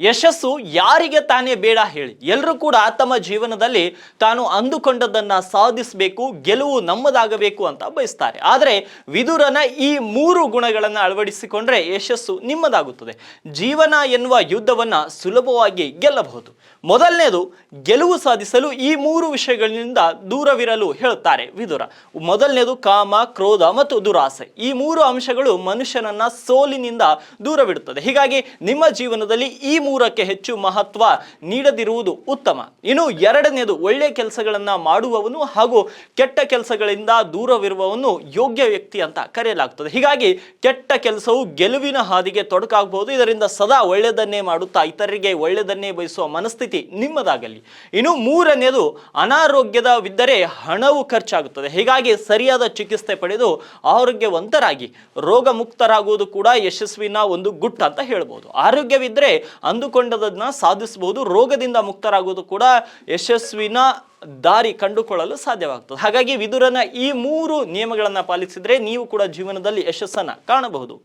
ಯಶಸ್ಸು ಯಾರಿಗೆ ತಾನೇ ಬೇಡ ಹೇಳಿ. ಎಲ್ಲರೂ ಕೂಡ ತಮ್ಮ ಜೀವನದಲ್ಲಿ ತಾನು ಅಂದುಕೊಂಡದ್ದನ್ನ ಸಾಧಿಸಬೇಕು, ಗೆಲುವು ನಮ್ಮದಾಗಬೇಕು ಅಂತ ಬಯಸ್ತಾರೆ. ಆದರೆ ವಿದುರನ ಈ ಮೂರು ಗುಣಗಳನ್ನು ಅಳವಡಿಸಿಕೊಂಡ್ರೆ ಯಶಸ್ಸು ನಿಮ್ಮದಾಗುತ್ತದೆ. ಜೀವನ ಎನ್ನುವ ಯುದ್ಧವನ್ನ ಸುಲಭವಾಗಿ ಗೆಲ್ಲಬಹುದು. ಮೊದಲನೇದು, ಗೆಲುವು ಸಾಧಿಸಲು ಈ ಮೂರು ವಿಷಯಗಳಿಂದ ದೂರವಿರಲು ಹೇಳುತ್ತಾರೆ ವಿದುರ. ಮೊದಲನೇದು, ಕಾಮ, ಕ್ರೋಧ ಮತ್ತು ದುರಾಸೆ. ಈ ಮೂರು ಅಂಶಗಳು ಮನುಷ್ಯನನ್ನ ಸೋಲಿನಿಂದ ದೂರವಿಡುತ್ತದೆ. ಹೀಗಾಗಿ ನಿಮ್ಮ ಜೀವನದಲ್ಲಿ ಈ ಮೂರಕ್ಕೆ ಹೆಚ್ಚು ಮಹತ್ವ ನೀಡದಿರುವುದು ಉತ್ತಮ. ಇನ್ನು ಎರಡನೇದು ಒಳ್ಳೆ ಕೆಲಸಗಳನ್ನ ಮಾಡುವವನು ಹಾಗೂ ಕೆಟ್ಟ ಕೆಲಸಗಳಿಂದ ದೂರವಿರುವವನು ಯೋಗ್ಯ ವ್ಯಕ್ತಿ ಅಂತ ಕರೆಯಲಾಗ್ತದೆ. ಹೀಗಾಗಿ ಕೆಟ್ಟ ಕೆಲಸವು ಗೆಲುವಿನ ಹಾದಿಗೆ ತೊಡಕಾಗಬಹುದು. ಇದರಿಂದ ಸದಾ ಒಳ್ಳೆಯದನ್ನೇ ಮಾಡುತ್ತಾ ಇತರರಿಗೆ ಒಳ್ಳೆಯದನ್ನೇ ಬಯಸುವ ಮನಸ್ಥಿತಿ ನಿಮ್ಮದಾಗಲಿ. ಇನ್ನು ಮೂರನೇದು ಅನಾರೋಗ್ಯದವಿದ್ದರೆ ಹಣವು ಖರ್ಚಾಗುತ್ತದೆ. ಹೀಗಾಗಿ ಸರಿಯಾದ ಚಿಕಿತ್ಸೆ ಪಡೆದು ಆರೋಗ್ಯವಂತರಾಗಿ ರೋಗ ಮುಕ್ತರಾಗುವುದು ಕೂಡ ಯಶಸ್ವಿನ ಒಂದು ಗುಟ್ಟ ಅಂತ ಹೇಳ್ಬೋದು. ಆರೋಗ್ಯವಿದ್ದರೆ ಅಂದುಕೊಂಡದನ್ನ ಸಾಧಿಸಬಹುದು, ರೋಗದಿಂದ ಮುಕ್ತರಾಗುವುದು ಕೂಡ ಯಶಸ್ವಿನ ದಾರಿ ಕಂಡುಕೊಳ್ಳಲು ಸಾಧ್ಯವಾಗ್ತದೆ. ಹಾಗಾಗಿ ವಿದುರನ ಈ ಮೂರು ನಿಯಮಗಳನ್ನು ಪಾಲಿಸಿದರೆ ನೀವು ಕೂಡ ಜೀವನದಲ್ಲಿ ಯಶಸ್ಸನ್ನು ಕಾಣಬಹುದು.